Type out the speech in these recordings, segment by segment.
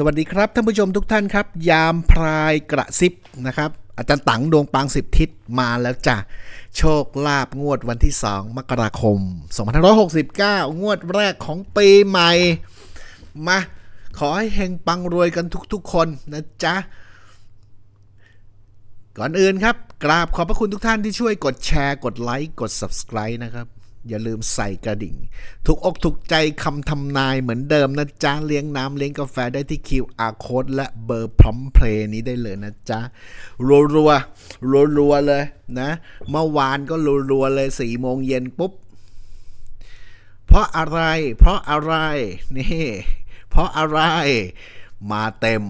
สวัสดีครับท่านผู้ชมทุกท่านครับ ยามพรายกระซิบนะครับ อาจารย์ตังดวงปางสิบทิศมาแล้วจ้ะโชคลาภงวดวันที่ 2 มกราคม 2569 งวดแรกของปีใหม่ มาขอให้เฮงปังรวยกันทุกๆคนนะจ๊ะ ก่อนอื่นครับ กราบขอบพระคุณทุกท่านที่ช่วยกดแชร์กดไลค์กด Subscribe นะครับ อย่าลืมใส่กระดิ่ง ทุกอกถูกใจคำทำนายเหมือนเดิมนะจ๊ะ เลี้ยงน้ำเลี้ยงกาแฟได้ที่ QR Code และเบอร์พร้อมเพลย์นี้ได้เลยนะจ๊ะ รัวรัวรัวรัวๆเลยนะ เมื่อวานก็รัวรัวๆเลยสี่โมงเย็นปุ๊บ เพราะอะไร เพราะอะไร นี่ เพราะอะไร มาเต็ม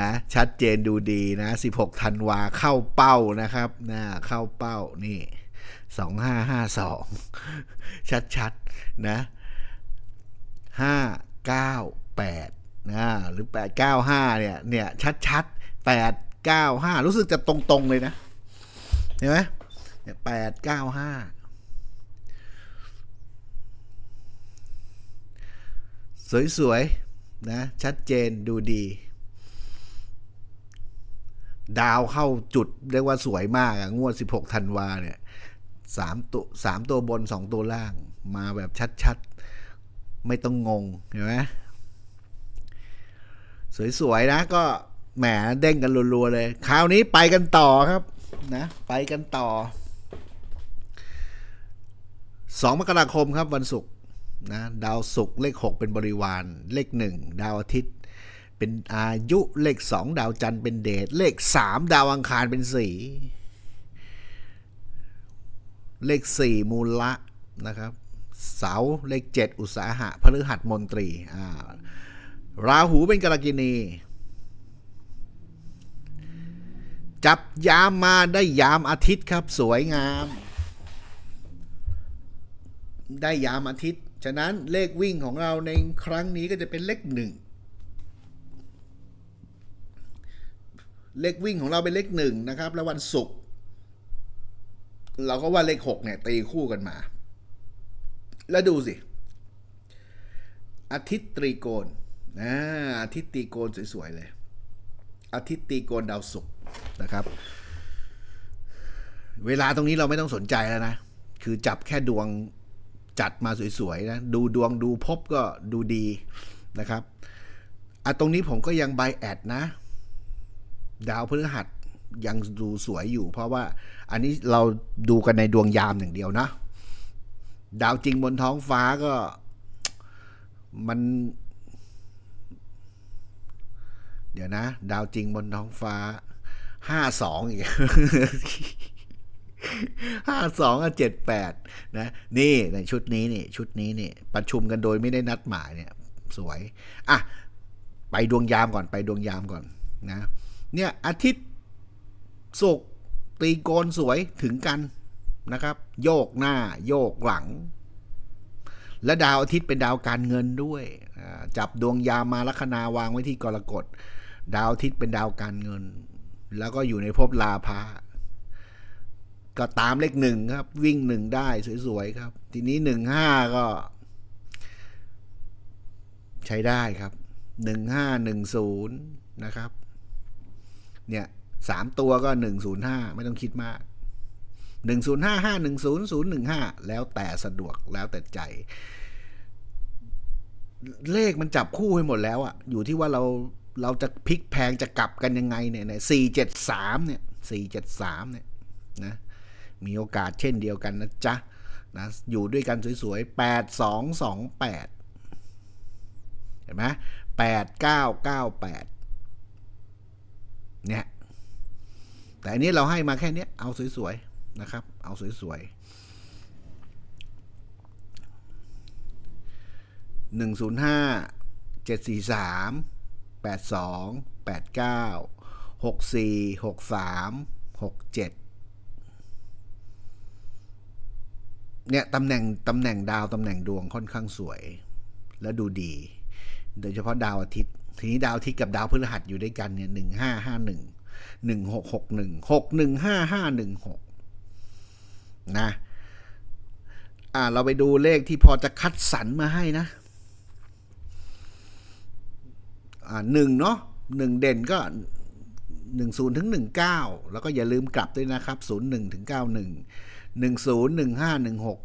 นะชัดเจนดูดีนะ 16 ธันวาเข้าเป้านะครับนะเข้าเป้านี่ 2552 ชัดๆ นะ 598นะหรือ 895 เนี่ย เนี่ย ชัดๆ 895 รู้สึกจะตรงๆ เลยนะ เห็นไหมเนี่ย895สวยๆ นะ ชัดเจนดูดี ดาวเข้าจุดเรียกว่าสวยมากอะงวด 16ธันวาเนี่ย สามตัวสามตัวบนสองตัวล่าง มาแบบชัดๆ ไม่ต้องงง เห็นไหมสวยๆ นะก็แหมเด้งกันรัวๆ เลย คราวนี้ไปกันต่อครับนะไปกันต่อ 2 มกราคมครับวันศุกร์นะดาวศุกร์เลข 6 เป็นบริวาร เลข 1 ดาวอาทิตย์ เป็นอายุเลข 2 ดาวจันทร์เป็นเดชเลข 3 ดาวอังคารเป็นสี เลข 4 มูละนะครับ เสาเลข 7 อุตสาหะพฤหัสมนตรีอ่าราหูเป็นกรกินี จับยามมาได้ยามอาทิตย์ครับสวยงาม ได้ยามอาทิตย์ ฉะนั้นเลขวิ่งของเราในครั้งนี้ก็จะเป็นเลขหนึ่งเลขวิ่งของเราเป็นเลขหนึ่งนะครับ แล้ววันศุกร์ เราก็ว่าเลขหกเนี่ยตีคู่กันมา แล้วดูสิ อาทิตย์ตรีโกณนะอาทิตย์ตรีโกณสวยๆเลย อาทิตย์ตรีโกณดาวศุกร์นะครับ เวลาตรงนี้เราไม่ต้องสนใจแล้วนะ คือจับแค่ดวงจัดมาสวยๆนะ ดูดวงดูพบก็ดูดีนะครับอะตรงนี้ผมก็ยังไบแอดนะ ดาวพฤหัส ยังดูสวยอยู่ เพราะว่าอันนี้เราดูกันในดวงยามอย่างเดียวนะ ดาวจริงบนท้องฟ้าก็มัน เดี๋ยวนะ ดาวจริงบนท้องฟ้าห้าสองอีกห้าสองกับเจ็ดแปดนะ นี่ในชุดนี้นี่ ชุดนี้นี่ ประชุมกันโดยไม่ได้นัดหมายเนี่ย สวย อะ ไปดวงยามก่อนไปดวงยามก่อนนะ เนี่ยอาทิตย์ ศุกตีโกนสวยถึงกันนะครับ โยกหน้าโยกหลัง และดาวอาทิตย์เป็นดาวการเงินด้วย จับดวงยามมาลัคนาวางไว้ที่กรกฎดาวอาทิตย์เป็นดาวการเงิน แล้วก็อยู่ในภพลาภาก็ตามเลขหนึ่งครับ วิ่งหนึ่งได้สวยๆครับ ทีนี้หนึ่งห้าก็ ใช้ได้ครับหนึ่งห้าหนึ่งศูนย์นะครับ เนี่ย สามตัวก็หนึ่งศูนย์ห้าไม่ต้องคิดมากหนึ่งศูนย์ห้าห้าหนึ่งศูนย์ศูนย์หนึ่งห้าแล้วแต่สะดวกแล้วแต่ใจ เลขมันจับคู่ให้หมดแล้วอะอยู่ที่ว่าเราเราจะพลิกแพงจะกลับกันยังไงเนี่ยสี่เจ็ดสามเนี่ยสี่เจ็ดสามเนี่ยนะมีโอกาสเช่นเดียวกันนะจ๊ะนะอยู่ด้วยกันสวยๆแปดสองสองแปดเห็นไหมแปดเก้าเก้าแปดเนี่ย แต่อันนี้เราให้มาแค่เนี้ยเอาสวยๆนะครับ เอาสวยๆหนึ่งศูนย์ห้าเจ็ดสี่สามแปดสองแปดเก้าหกสี่หกสามหกเจ็ดเนี่ยตำแหน่งตำแหน่งดาวตำแหน่งดวงค่อนข้างสวย และดูดี โดยเฉพาะดาวอาทิตย์ ทีนี้ดาวอาทิตย์กับดาวพฤหัสอยู่ด้วยกันเนี่ยหนึ่งห้าห้าหนึ่ง หนึ่งหกหกหนึ่งหกหนึ่งห้าห้าหนึ่งหกนะอ่าเราไปดูเลขที่พอจะคัดสรรมาให้นะอ่าหนึ่งเนาะหนึ่งเด่นก็หนึ่งศูนย์ถึงหนึ่งเก้าแล้วก็อย่าลืมกลับด้วยนะครับศูนย์หนึ่งถึงเก้าหนึ่งหนึ่งศูนย์หนึ่งห้าหนึ่งหก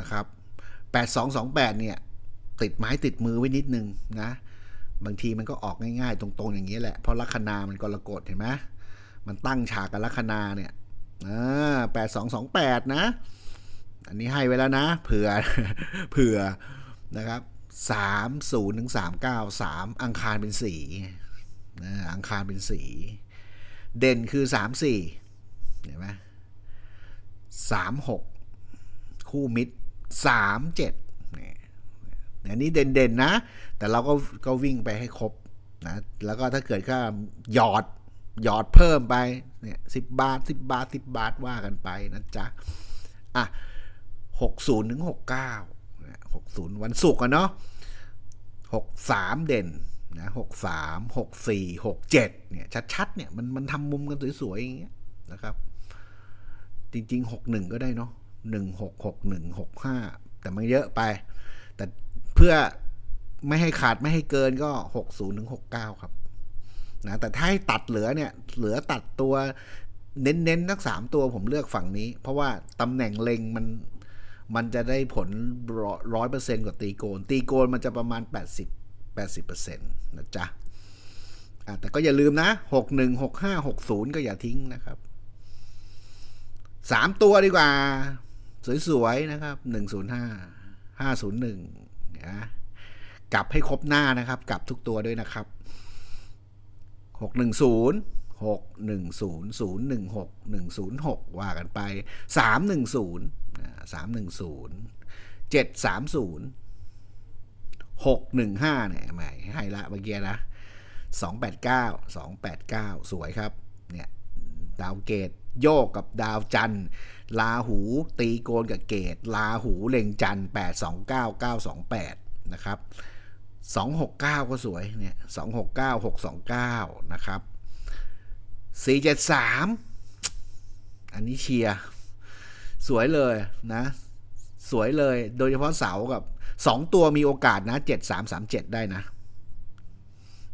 นะครับแปดสองสองแปดเนี่ย ติดไม้ติดมือไว้นิดนึงนะ บางทีมันก็ออกง่ายๆ ตรงๆอย่างนี้แหละ เพราะลัคนามันกรกฎเห็นไหม มันตั้งฉากกับลัคนาเนี่ยแปดสองสองแปดนะ อันนี้ให้ไว้แล้วนะ เผื่อ เผื่อนะครับสามศูนย์ถึงสามเก้าสามอังคารเป็นสีอังคารเป็นสี เด่นคือสามสี่เห็นไหมสามหกคู่มิตรสามเจ็ดเนี่ยอันนี้เด่นๆนะ แต่เราก็ก็วิ่งไปให้ครบนะ แล้วก็ถ้าเกิดก็หยอด หยอดเพิ่มไปเนี่ยสิบบาทสิบบาทสิบบาทว่ากันไปนะจ๊ะอะหกศูนย์ถึงหกเก้าหกศูนย์วันศุกร์อะเนาะหกสามเด่นนะหกสามหกสี่หกเจ็ดเนี่ยชัดๆเนี่ยมันมันทำมุมกันสวยๆอย่างเงี้ยนะครับ จริงๆหกหนึ่งก็ได้เนาะหนึ่งหกหกหนึ่งหกห้าแต่มันเยอะไป แต่เพื่อไม่ให้ขาดไม่ให้เกินก็หกศูนย์ถึงหกเก้าครับ นะแต่ถ้าให้ตัดเหลือเนี่ยเหลือตัดตัวเน้นๆทั้งสามตัวผมเลือกฝั่งนี้ เพราะว่าตำแหน่งเล็งมันมันจะได้ผลร้อยเปอร์เซ็นต์กว่าตีโกน ตีโกนมันจะประมาณ 80 80เปอร์เซ็นต์นะจ๊ะแต่ก็อย่าลืมนะ 61 65 60 ก็อย่าทิ้งนะครับสามตัวดีกว่า สวยๆ นะครับ 105 501นะกลับให้ครบหน้านะครับ กลับทุกตัวด้วยนะครับ 610 610 016 106 ว่ากันไป 310 310 730 615เนี่ยใหม่ให้ละเมื่อกี้นะ 289 289 สวยครับ เนี่ย ดาวเกตโยกกับดาวจันทร์ลาหูตีโกนกับเกตลาหูเล็งจันทร์829 928 นะครับ 269 ก็สวยเนี่ย269 629 นะครับ 473 อันนี้เชียร์สวยเลยนะ สวยเลยโดยเฉพาะเสากับ 2 ตัวมีโอกาสนะ 7337 ได้นะ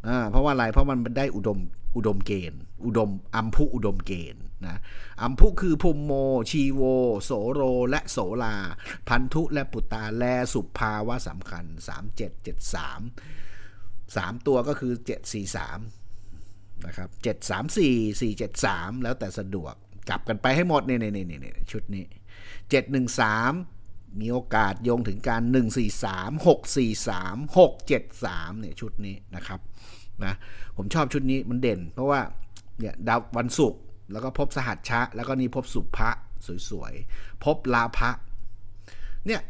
อ่าเพราะว่าอะไรเพราะมันได้อุดมอุดมเกณฑ์ อุดมอัมพุอุดมเกณฑ์ นะอัมพุคือพุมโม ชีโว โสโร และโสลา พันธุและปุตตา แลสุภาวะสำคัญ 3773 3 ตัวก็คือ 743 นะครับ 734 473 แล้วแต่สะดวก กลับกันไปให้หมดเนี่ยเนี่ยเนี่ยชุดนี้ 713 มีโอกาสโยงถึงการ 143 643 673 เนี่ยชุดนี้นะครับนะผมชอบชุดนี้มันเด่น เพราะว่าเนี่ยดาววันศุกร์ แล้วก็พบสหัสชะ แล้วก็นี่พบสุภะสวยๆ พบลาภะเนี่ย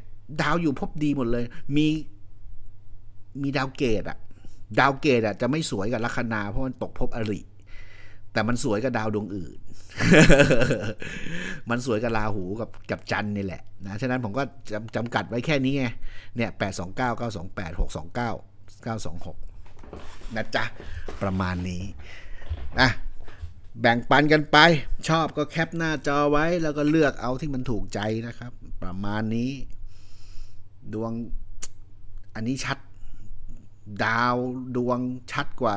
ดาวอยู่พบดีหมดเลย มีมีดาวเกตอะดาวเกตอะจะไม่สวยกับลัคนาเพราะมันตกพบอริ แต่มันสวยกับดาวดวงอื่น มันสวยกับราหูกับกับจันนี่แหละนะฉะนั้นผมก็จำจำกัดไว้แค่นี้ไงเนี่ยแปดสองเก้าเก้าสองแปดหกสองเก้าเก้าสองหกนะจ๊ะ ประมาณนี้นะ แบ่งปันกันไป ชอบก็แคปหน้าจอไว้ แล้วก็เลือกเอาที่มันถูกใจนะครับ ประมาณนี้ ดวงอันนี้ชัด ดาวดวงชัดกว่า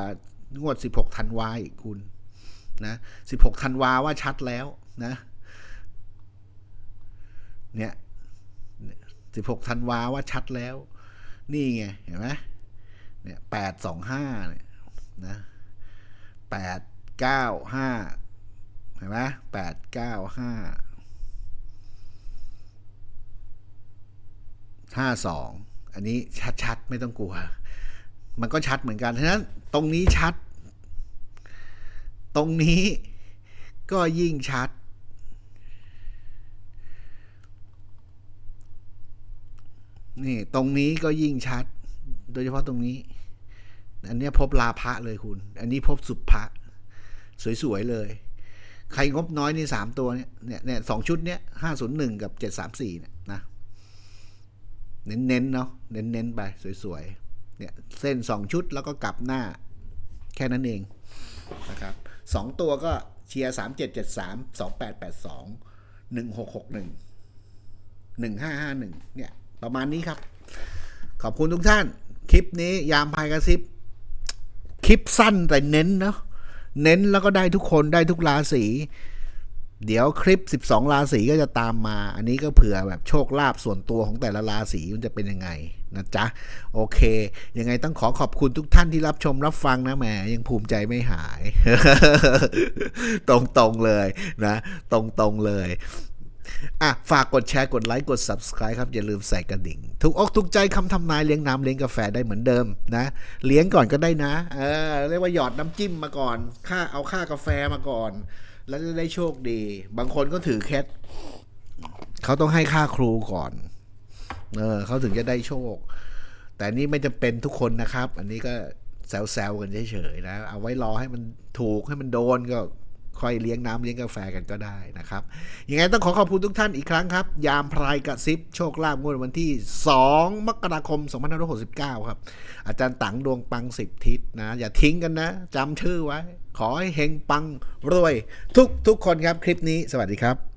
งวด 16ธันวาอีกคุณนะ16ธันวาว่าชัดแล้วนะเนี่ย16ธันวาว่าชัดแล้ว นี่ไงเห็นไหมเนี่ยแปดสองห้าเนี่ยนะแปด เก้าห้าเห็นไหมแปดเก้าห้าห้าสองอันนี้ชัดๆ ไม่ต้องกลัว มันก็ชัดเหมือนกันฉะนั้นตรงนี้ชัด ตรงนี้ก็ยิ่งชัด นี่ตรงนี้ก็ยิ่งชัด โดยเฉพาะตรงนี้ อันนี้พบลาภะเลยคุณ อันนี้พบสุภะ สวยๆเลย ใครงบน้อยนี่สามตัวเนี่ยเนี่ยเนี่ยสองชุดเนี้ยห้าศูนย์หนึ่งกับเจ็ดสามสี่เนี่ยนะ เน้นๆเนาะเน้นๆไปสวยๆเนี่ยเส้นสองชุดแล้วก็กลับหน้า แค่นั้นเองนะครับสองตัวก็เชียร์สามเจ็ดเจ็ดสามสองแปดแปดสองหนึ่งหกหกหนึ่งหนึ่งห้าห้าหนึ่งเนี่ยประมาณนี้ครับ ขอบคุณทุกท่าน คลิปนี้ยามพายกระซิบ คลิปสั้นแต่เน้นเนาะ เน้นแล้วก็ได้ทุกคนได้ทุกราศีเดี๋ยวคลิป 12 ราศีก็จะตามมา อันนี้ก็เผื่อแบบโชคลาภส่วนตัวของแต่ละราศีมันจะเป็นยังไงนะจ๊ะ โอเค ยังไงต้องขอขอบคุณทุกท่านที่รับชมรับฟังนะแหมยังภูมิใจไม่หาย ตรงๆเลยนะ ตรงๆเลย อะ ฝากกดแชร์กดไลค์กด subscribe ครับ อย่าลืมใส่กระดิ่ง ทุกอกทุกใจคำทำนายเลี้ยงน้ำเลี้ยงกาแฟได้เหมือนเดิมนะ เลี้ยงก่อนก็ได้นะ เออ เรียกว่าหยอดน้ำจิ้มมาก่อน ค่าเอาค่ากาแฟมาก่อน แล้วจะได้โชคดี บางคนก็ถือเคล็ดเขาต้องให้ค่าครูก่อน เออเขาถึงจะได้โชค แต่นี่ไม่จำเป็นทุกคนนะครับ อันนี้ก็แซวๆกันเฉยๆนะ เอาไว้รอให้มันถูกให้มันโดนก็ ค่อยเลี้ยงน้ำเลี้ยงกาแฟกันก็ได้นะครับยังไงต้องขอขอบคุณทุกท่านอีกครั้งครับ ยามพรายกระซิบโชคลาภงวดวันที่ 2 มกราคม 2569 ครับ อาจารย์ตังดวงปัง 10 ทิศนะ อย่าทิ้งกันนะจำชื่อไว้ ขอให้เฮงปังรวย ทุกทุกคนครับคลิปนี้ สวัสดีครับ